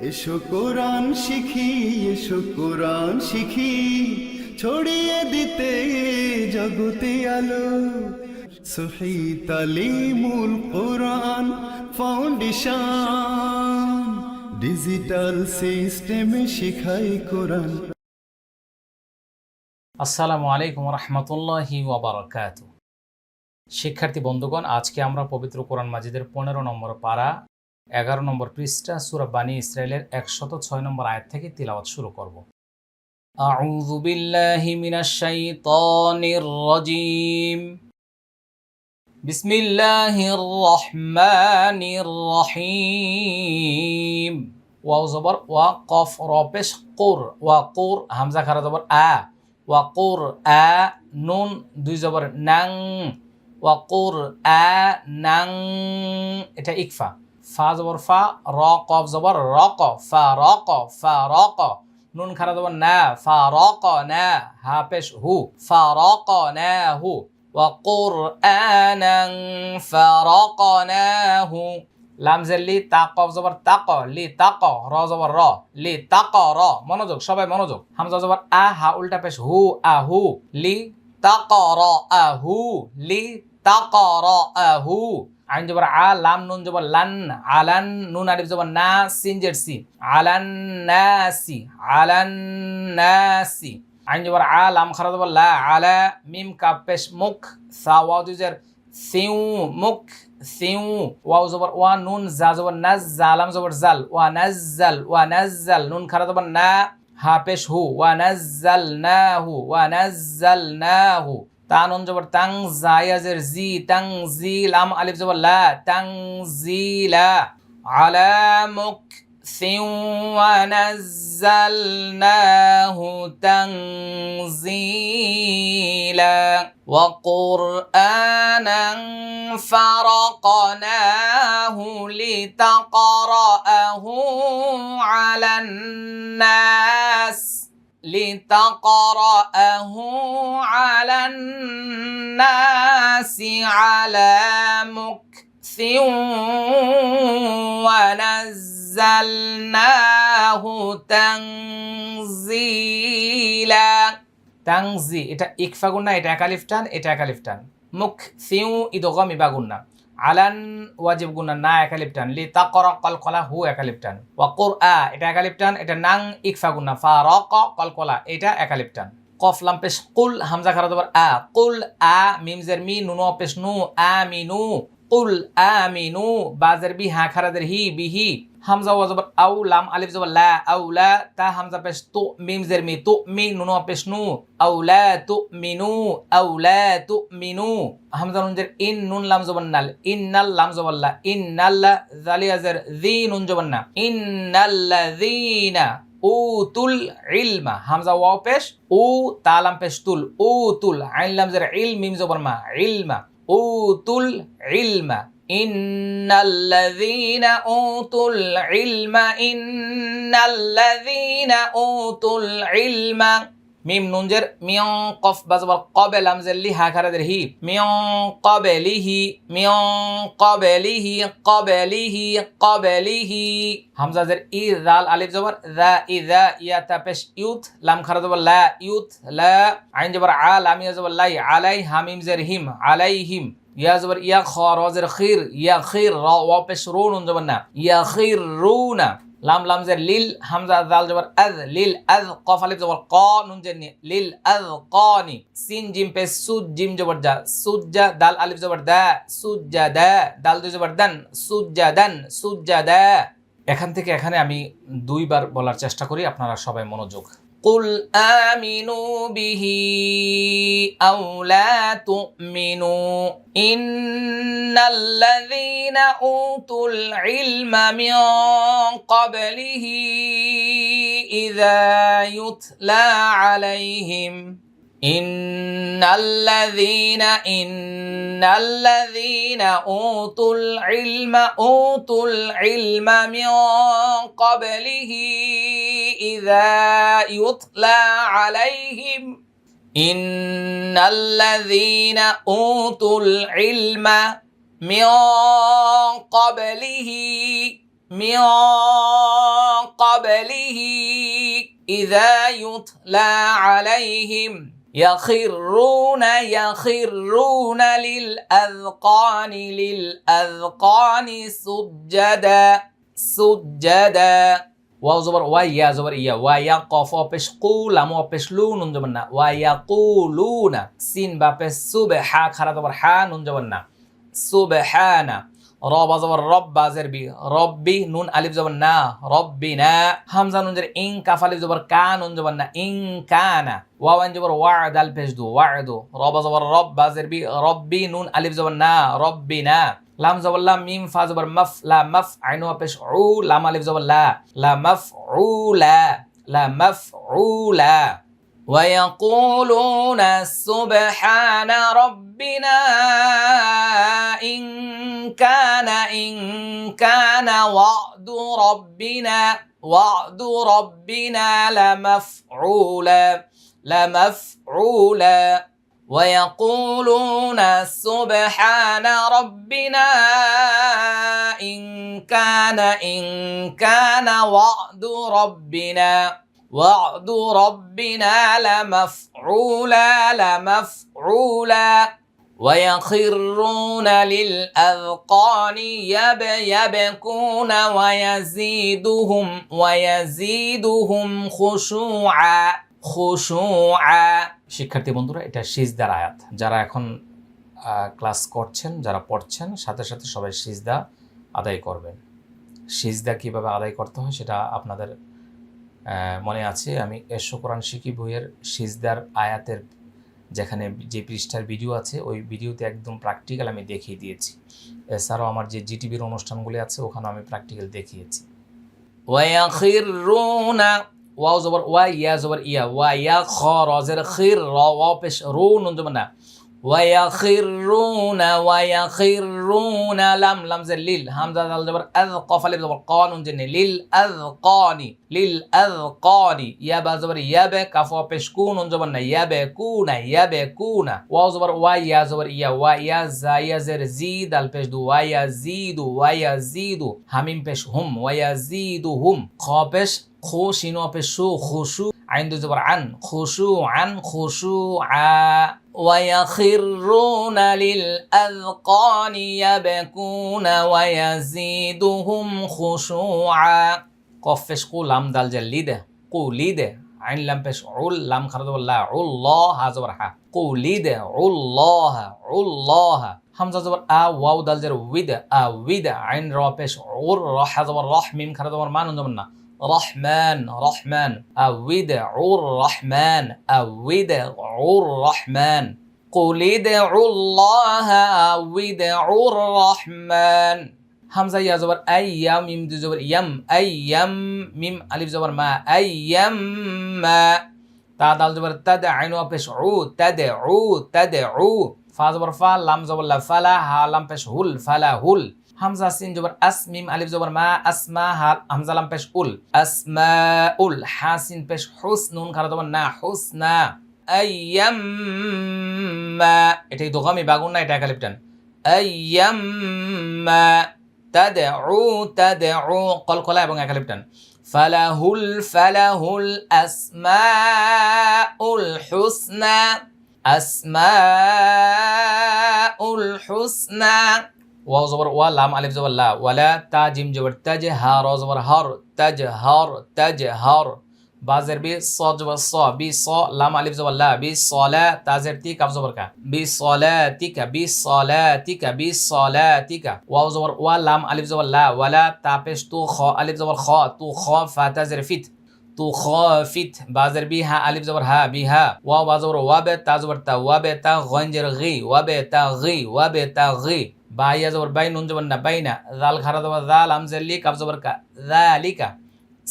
এসো কোরআন শিখি, এসো কোরআন শিখি। ছড়িয়ে দিতে জগতে আলো। সহি তালিমুল কোরআন ফাউন্ডেশন। ডিজিটাল সিস্টেমে শিখাই কোরআন। আসসালামু আলাইকুম রহমতুল্লাহি ওবরাকাত। শিক্ষার্থী বন্ধুগণ, আজকে আমরা পবিত্র কোরআন মাজিদের পনেরো নম্বর পারা এগারো নম্বর পৃষ্ঠা সুরা বানী ইসরায়েলের একশত ছয় নম্বর আয়াত থেকে তিলাওয়াত শুরু করব أعوذ بالله من الشيطان الرجيم بسم الله الرحمن الرحيم ওয়াও জবর ওয়া কফ র পেশ কুর ওয়া কুর হামজা খারা জবর আ ওয়াকুর আ নুন দুই জবর নাং ওয়াকুর আ নাং এটা ইকফা ফা জবর ফা, র, কফ জবর র, ক, ফা, র, ক, ফা ক। নুন খারা জবর না ফা ক না হা, পেশ, হু। ফা, র, ক না হু। ক না হু। লামজের লি তাক জবর তাক লি তাক র জবর র, লি তাক র। মনোযোগ, সবাই মনোযোগ। হামজা জবর আ, হা, উল্টা পেশ, হু, আ, হু। লি তাক র হু। লি তাক র হু। আইন জবর আ, লাম, নুন জবর লান, আলান, নুন, আলিফ জবর না, সিন জের সি। আলান নাসি আলান নাসি আইন জবর আ, লাম, খারা জবর লা, আলা, মিম, কাপ, পেশ, মুখ, সা, ওয়াও দুজের সিউ, মুখ, সিউ। ওয়াও জবর ওয়া, নুন, জা জবর নাজ জালাম জবর জাল। ওয়া নাজ্জাল ওয়া নাজ্জাল নুন, খারা জবর না, হা, পেশ, হু। ওয়া নাজ্জাল নাহু ওয়া নাজ্জাল নাহু তা নুন জবর তাং জায়াজের জি তাং জি লাম আলিফ জবর লা তাং জি লা আলা মুক সিউ ওয়া নাজ্জালনাহু তাংজিলা وقرآنا فرقناه لتقرأه على الناس لتقرأه على الناس على مكث ونزلناه تنزيلا তাংজি এটা ইকফা গুন্না এটা একালিফ টান এটা একালিফ টান মুখ সিউ ইদগম ইবা গুন্না আলান ওয়াজিব গুনা না একালিফ টান লি কর কলকলা হু একালিফ টান কোর আ এটা একালিফ টান এটা নাং ইকফা গুনা ফা রক কলকলা, এটা একালিফ টান কফ লাম পেশ কুল, হামজা খারা দবার আ, কুল, আ, মিম জের মি, নুন পেশ নু আ মিনু কুল আ মিনু বাজের বি, হা খারাদের হি বিহি হামজা ওয়া জবর আউ লাম আলিফ জবর লা, আউ লা তা হামজা পেশ তু মিম জের মি তু মি নুন পেশ নু, আউ লা তু মিনু, আউ লা তু মিনু। হামজা নুন জের ইন নুন লাম জবর নাল ইন্নাল লাম জবর লা, ইন্নাল জালিয়া জের জি নুন জবর না ইন্নাল্লাযীনা উতুল ইলমা। হামজা ওয়াও পেশ, উ তালাম পেশ তুল, উতুল আইন লাম জের ইল মিম জবর মা, ইলমা, উতুল ইলমা। ان الذين اوتوا العلم ان الذين اوتوا العلم মিম নুনজের মিয়ং কফ বাজবার কবে লামজের লি হা খারাদের হি? মিয়ং কবেলিহি মিয়ং কবেলিহি কবেলিহি কবেলিহি হামজাজের ই জাল আলিফ জবর দা ই দা ইয়া তাপেশ ইউথ লাম খারা জবর লা ইউথ লা আইন জবর আ, লাম ইয়া জবর লাই আলাই, হামিম জের হিম জবর ইয়া খ রজের খির, ইয়া খির র ওয়া পেশ রু নুন জবর না, ইয়া খির রুনা লাম লাম যে লিল, হামজা দাল জবর, আজ, লিল, আজ কফ আলিফ জবর, ক, নুন জের নি, লিল, আজ নি। সিন, জিম পে সুদ, জিম জবর, জা সুজ্জা দাল, আলিফ জবর, দা সুজ্জা দা, দাল, দুই জবর, দান সুজ্জা দান সুজ্জা দা। এখান থেকে এখানে আমি দুইবার বলার চেষ্টা করি, আপনারা সবাই মনোযোগ قل آمنوا به أو لا تؤمنوا إن الذين أوتوا العلم من قبله إذا يتلى عليهم ان الذين ان الذين اوتوا العلم اوتوا العلم من قبله اذا يطلى عليهم. ان الذين اوتوا العلم من قبله من قبله اذا يطلى عليهم. يخرون يخرون للأذقان للأذقان سجدا سجدا واو زبر ويا زبر إيا ويا قف وبش قولا مو وبش لون نجمنا ويقولون سين بابش سبحا خرا زبر حا نجمنا سبحانا রব জবর রব বাজের বি, রব্বি নুন আলিফ জবর না, রব্বি না, হামজা নুন জের ইং কাফ আলিফ জবর কা, নুন জবর না ইং কানা ওয়াওয়ান জবর ওয়া দাল পেশ দু ওয়া দু রব জবর রব বাজের বি, রব্বি নুন আলিফ জবর না, রব্বি না, লাম জবর লাম, মিম ফা জবর মফ, লা মফ, আইনু পেশ উ, লাম আলিফ জবর লা লা মফ উ, লা লা মফ উ, লা ويقولون سبحان ربنا إن كان إن كان وعد ربنا وعد ربنا لمفعولا لمفعولا. ويقولون سبحان ربنا إن كان إن كان وعد ربنا. وعد ربنا لمفعولا لمفعولا ويخرون للأذقان يب يبكون ويزيدهم ويزيدهم خشوعا خشوعا শিক্ষার্থী বন্ধুরা এটা সিজদার আয়াত যারা এখন আহ, ক্লাস করছেন যারা পড়ছেন সাথে সাথে সবাই সিজদা আদায় করবেন সিজদা কিভাবে আদায় করতে হয় সেটা আপনাদের আহ, মনে আছে? আমি এসো কোরআন শিখি বইয়ের সিজদার আয়াতের যেখানে যে পৃষ্ঠার ভিডিও আছে, ওই ভিডিওতে একদম প্র্যাকটিক্যাল আমি দেখিয়ে দিয়েছি। এছাড়াও আমার যে জিটিভির অনুষ্ঠানগুলি আছে ওখানে আমি প্র্যাকটিক্যাল দেখিয়েছি। ওয়াখিরুনা ওয়াও জবর ওয়া ইয়া জবর, ইয়া ওয়া ইয়া খ রজের খির র ওয়া পেশ রু নুন না। ويخرون ويخرون لم لم زل ليل همزة الجبر أذقى زبر قان جن للأذقان للأذقان يا زبر يب كفوا بشكون جبر يبكون يبكون واو زبر ويا زبر يا ويا زايا زر زيد البش دو ويا زيد ويا زيد همين بش هم ويا زيدهم خابش خوشينو بشو خشو عنده زبر عن. خشوع عن. خشوعا ويخرون للأذقان يبكون ويزيدهم خشوعا قفش قو لام دال جليده قوليده عين لام بش عل لام خرد والله الله زبر ها قوليده الله الله همزة زبر آ واو دال جر ويد آ ويد عين را بش عر راح زبر رح ميم خرد زبر ما نزمنا رحمن رحمن. أودع الرحمن أودع الرحمن قل ادعوا الله أودع الرحمن همزة يا زبر أيام ميم دو زبر يم أيام ميم ألف زبر ما أيام ما. تا دال زبر تدعين وبش عو تدعو تدعو. ফা জবর ফা, লাম জবর লা ফালা, হা, লাম হুল, ফালা হামজা সিন জবর আস, মিম, আলিফ মা, আসমা, হা, হামজা উল। আসমা উল, হা, সিন পেশ হুস, নুন খারা জবর না হুস না আইয়াম্মা এটা কিন্তু গমি, বাগুন না, এটা একালিপ টান আইয়াম্মা তাদউ তাদউ কলকলা এবং একালিপ টান ফালাহুল ফালাহুল আসমাউল হুসনা। আসমাউল হুসনা ওয়াও জবর ওয়া লাম আলিফ জবর লা ওয়ালা তা জিম জবর তাজ হা র জবর হর তাজ হর তাজ হর বাজের বি স জবর স বি স লাম আলিফ জবর লা বি সলা তাজের তি কাফ জবর কা বি সলাতিকা বি সলাতিকা বি সলাতিকা ওয়াও জবর ওয়া লাম আলিফ জবর লা ওয়ালা তা পেশ তু খ আলিফ জবর খ তু খ ফা তাজের তুখাফিত, বাজের বিহা, আলিফ জবর হা, বিহা ওয়া বাজবর ওয়াবে তা জবর তা ওয়াবে তা গঞ্জের গি ওয়াবে তা গি ওয়াবে তা গি বাইয়া জবর বাই, নুন জবর না, বাই না, জাল খারা জবর জাল আমজের লি কাব জবর কা, জালিকা,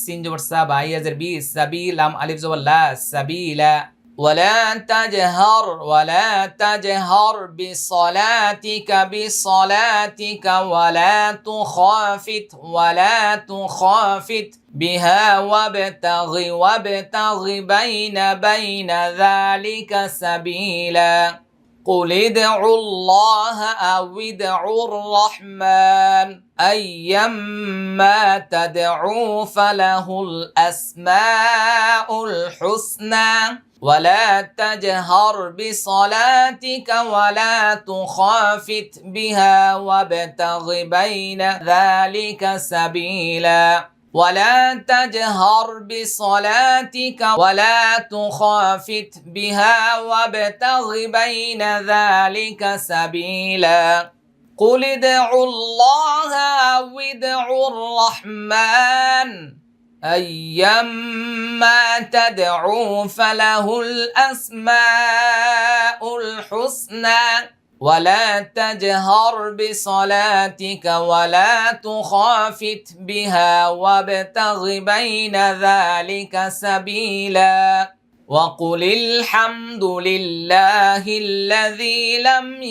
সিন জবর সা বাইয়া জের বি সাবিল লাম আলিফ জবর লা, সাবিলা। ولا تجهر ولا تجهر بصلاتك بصلاتك ولا تخافت ولا تخافت بها وابتغ وابتغ بين بين ذلك سبيلا. قل ادعوا الله أو ادعوا الرحمن أيما تدعوا فله الأسماء الحسنى. ولا تجهر بصلاتك ولا تخافت بها وابتغ بين ذلك سبيلا. ولا تجهر بصلاتك ولا تخافت بها وابتغ بين ذلك سبيلا. قل ادعوا الله أو ادعوا الرحمن. أيما تدعوا فله الأسماء الحسنى ولا تجهر بصلاتك ولا تخافت بها وابتغ بين ذلك سبيلا وقل الحمد لله الذي لم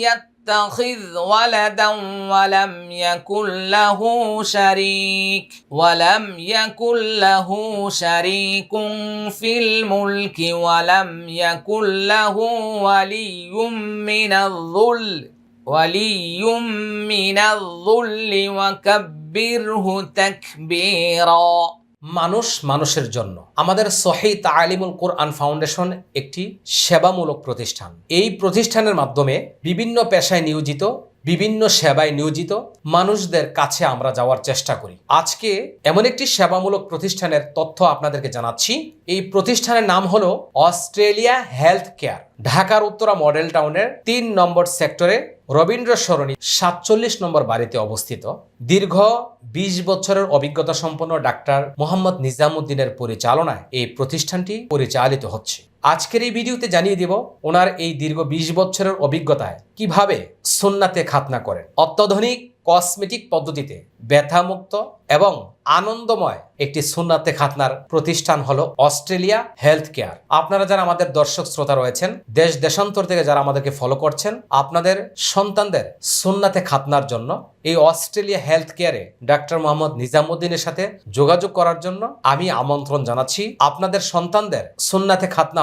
يتخذ ولدا ولم يكن له شريك ولم يكن له شريك في الملك ولم يكن له ولي من الذل ولي من الذل وكبره تكبيرا মানুষ মানুষের জন্য। আমাদের সহি তালিমুল কোরআন ফাউন্ডেশন একটি সেবামূলক প্রতিষ্ঠান। এই প্রতিষ্ঠানের মাধ্যমে বিভিন্ন পেশায় নিয়োজিত, বিভিন্ন সেবায় নিয়োজিত মানুষদের কাছে আমরা যাওয়ার চেষ্টা করি। আজকে এমন একটি সেবামূলক প্রতিষ্ঠানের তথ্য আপনাদেরকে জানাচ্ছি। এই প্রতিষ্ঠানের নাম হলো অস্ট্রেলিয়া হেলথ কেয়ার। ঢাকার উত্তরা মডেল টাউনের তিন নম্বর সেক্টরে রবীন্দ্র সরণি সাতচল্লিশ নম্বর বাড়িতে অবস্থিত। দীর্ঘ বিশ বছরের অভিজ্ঞতা সম্পন্ন ডাক্তার মোহাম্মদ নিজামুদ্দিনের পরিচালনায় এই প্রতিষ্ঠানটি পরিচালিত হচ্ছে। আজকের এই ভিডিওতে জানিয়ে দিব ওনার এই দীর্ঘ বিশ বছরের অভিজ্ঞতায় কীভাবে সুন্নাতে খাতনা করেন। অত্যাধুনিক কসমেটিক পদ্ধতিতে ব্যথামুক্ত এবং আনন্দময় একটি সুন্নাতে খাতনার প্রতিষ্ঠান হলো অস্ট্রেলিয়া হেলথ কেয়ার। আপনারা যারা আমাদের দর্শক শ্রোতা রয়েছেন, দেশ দেশান্তর থেকে যারা আমাদেরকে ফলো করছেন, আপনাদের সন্তানদের সুন্নাতে খাতনার জন্য এই অস্ট্রেলিয়া হেলথ কেয়ারে ডাক্তার মোহাম্মদ নিজামুদ্দিনের সাথে যোগাযোগ করার জন্য আমি আমন্ত্রণ জানাচ্ছি। আপনাদের সন্তানদের সুন্নাতে খাতনা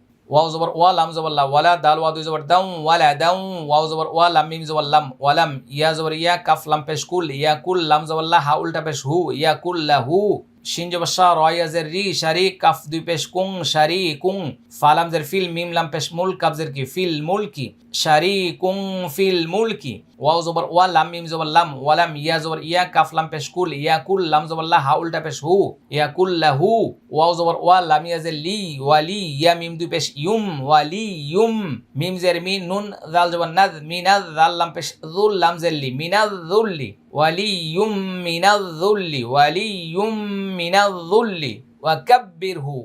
ওয়াও জবর ওয়া লাম জবর লা ওয়ালা দাল ওয়া দুই জবর দাউ ওয়ালা দাউ ওয়াও জবর ওয়া লাম মিম জবর লাম ওয়ালাম ইয়া জবর ইয়া কাফ লাম পেশ কুল ইয়া কুল লাম জবর লা হা উল্টা পেশ হু ইয়া কুল লা হু শিন জবর শা র ইয়া জের রি শারি কাফ দুই পেশ কুং শারি কুং ফালাম জের ফিল মিম লাম পেশ মুল কাফ জের কি ফিল মুলকি শারি কুং ফিল মুলকি ওয়াও জবর, ওয়া লাম মিম জবর লাম ওয়ালাম ইয়া জবর, ইয়া কাফ লাম পেশ কুল, ইয়া কুল লাম জবর লা, হা উল্টা পেশ হু, ইয়া কুল লা হু, ওয়াও জবর, ওয়া লাম ইয়া জের লি ওয়ালি ইয়া মিম দুই পেশ ইউম ওয়ালি ইউম, মিম জের মি, নুন দাল জবর নাদ মিনাদ দাল লাম পেশ যুল লাম জের লি মিনাদ যুল্লি ওয়ালি ইউম মিনাদ যুল্লি ওয়ালি ইউম মিনাদ যুল্লি ওয়াকাব্বিরহু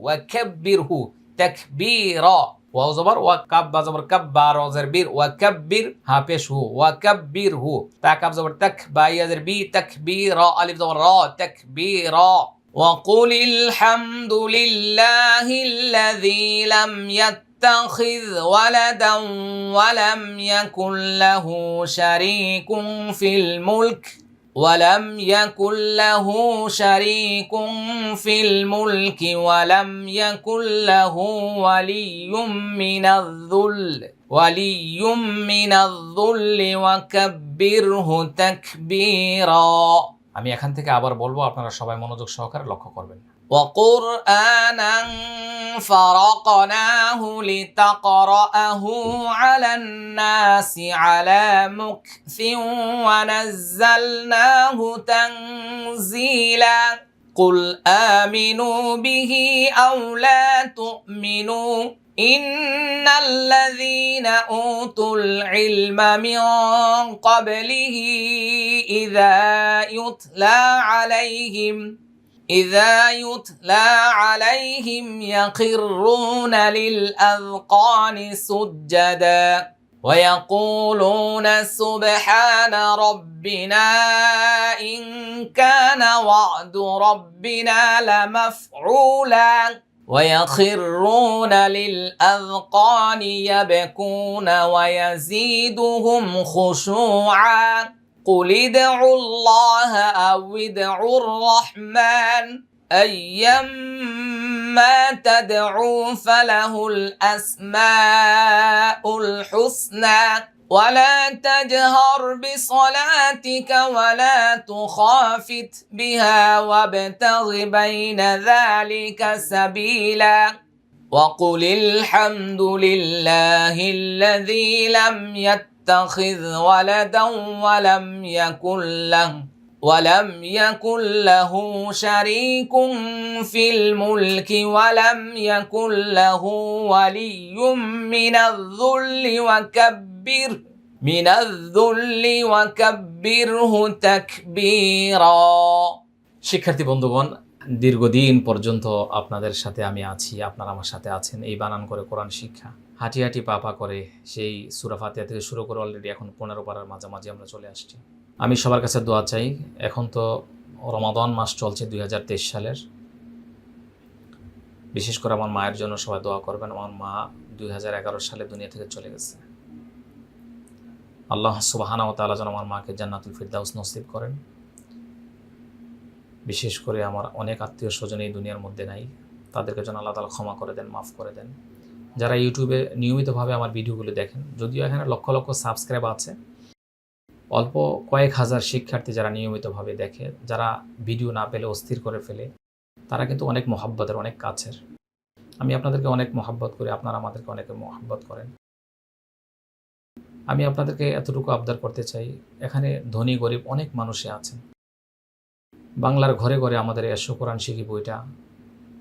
واو زبر وكب زبر كب با بير وكبر ها بيش هو وكبر هو. تا كب زبر تك با يا زر بي تكبيرا ألف زبر را تكبيرا وقل الحمد لله الذي لم يتخذ ولدا ولم يكن له شريك في الملك. ولم يكن له شريك في الملك ولم يكن له ولي من الذل ولي من الذل وكبره تكبيرا আমি এখান থেকে আবার বলবো আপনারা সবাই মনোযোগ সহকারে লক্ষ্য করবেন وقرآنا فرقناه لتقرأه على الناس على مكث ونزلناه تنزيلا. قل آمنوا به أو لا تؤمنوا إن الذين أوتوا العلم من قبله إذا يتلى عليهم إذا يتلى عليهم يخرون للأذقان سجدا ويقولون سبحان ربنا إن كان وعد ربنا لمفعولا ويخرون للأذقان يبكون ويزيدهم خشوعا قل ادعوا الله أو ادعوا الرحمن أيما تدعوا فله الأسماء الحسنى ولا تجهر بصلاتك ولا تخافت بها وابتغ بين ذلك سبيلا وقل الحمد لله الذي لم يتخذ ولدا ولم يكن له ولم يكن له شريك في الملك ولم يكن له ولي من الذل وكبر من الذل وكبره تكبيرا শিক্ষার্থী বন্ধুগণ দীর্ঘদিন পর্যন্ত আপনাদের সাথে আমি আছি আপনারা আমার সাথে আছেন এই বানান করে কোরআন শিক্ষা হাঁটি হাঁটি পা পা করে সেই সুরাফাতিয়া থেকে শুরু করে অলরেডি এখন পনেরো পাড়ার মাঝামাঝি আমরা চলে আসছি। আমি সবার কাছে দোয়া চাই, এখন তো রমাদান মাস চলছে দুই হাজার তেইশ সালের। বিশেষ করে আমার মায়ের জন্য সবাই দোয়া করবেন, আমার মা দুই হাজার এগারো সালে দুনিয়া থেকে চলে গেছে। আল্লাহ সুবাহানা তালা যেন আমার মাকে জান্নাতুল ফিরদাউস নসিব করেন। বিশেষ করে আমার অনেক আত্মীয় স্বজন এই দুনিয়ার মধ্যে নাই, তাদেরকে যেন আল্লাহ তালা ক্ষমা করে দেন, মাফ করে দেন। যারা ইউটিউবে নিয়মিতভাবে আমার ভিডিওগুলো দেখেন, যদিও এখানে লক্ষ লক্ষ সাবস্ক্রাইব আছে, অল্প কয়েক হাজার শিক্ষার্থী যারা নিয়মিতভাবে দেখে, যারা ভিডিও না পেলে অস্থির করে ফেলে, তারা কিন্তু অনেক মহাব্বতের, অনেক কাছের। আমি আপনাদেরকে অনেক মহাব্বত করি, আপনারা আমাদেরকে অনেকে মহাব্বত করেন। আমি আপনাদেরকে এতটুকু আবদার করতে চাই, এখানে ধনী, গরিব অনেক মানুষে আছেন। বাংলার ঘরে ঘরে আমাদের এসো কোরআন শিখি বইটা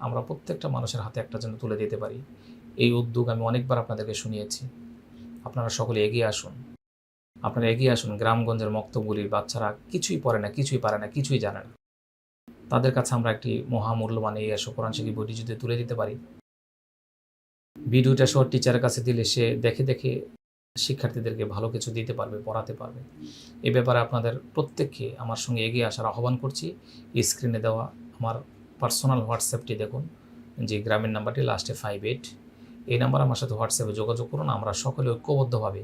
আমরা প্রত্যেকটা মানুষের হাতে একটা জন্য তুলে দিতে পারি। এই উদ্যোগ আমি অনেকবার আপনাদেরকে শুনিয়েছি। আপনারা সকলে এগিয়ে আসুন। আপনারা এগিয়ে আসুন গ্রামগঞ্জের মক্তবগুলির বাচ্চারা কিছুই পড়ে না, কিছুই পারে না, কিছুই জানে না। তাদের কাছে আমরা একটি মহামূল্যবান এই এসো কোরআন শিখি বইটি যদি তুলে দিতে পারি। ভিডিওটা সহ টিচারের কাছে দিলে সে দেখে দেখে শিক্ষার্থীদেরকে ভালো কিছু দিতে পারবে, পড়াতে পারবে। এ ব্যাপারে আপনাদের প্রত্যেককে আমার সঙ্গে এগিয়ে আসার আহ্বান করছি। স্ক্রিনে দেওয়া আমার পার্সোনাল হোয়াটসঅ্যাপটি দেখুন, যে গ্রামের নাম্বারটি লাস্টে ফাইভ এইট এই নাম্বার আমার সাথে হোয়াটসঅ্যাপে যোগাযোগ করুন, আমরা সকলে ঐক্যবদ্ধভাবে,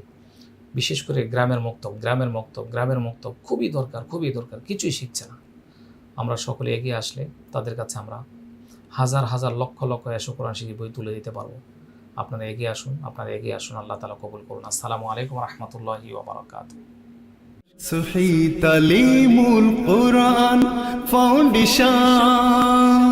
বিশেষ করে গ্রামের মক্তব গ্রামের মক্তব গ্রামের মক্তব খুবই দরকার খুবই দরকার, কিছুই শিখছে না। আমরা সকলে এগিয়ে আসলে তাদের কাছে আমরা হাজার হাজার লক্ষ লক্ষ এসো কোরআন শিখি বই তুলে দিতে পারব। আপনারা এগিয়ে আসুন, আপনারা এগিয়ে আসুন, আল্লাহ তালা কবুল করুন। আসসালামু আলাইকুম রহমতুল্লাহি ওবরাকাত সহি তালিমুল কোরআন ফাউন্ডেশন।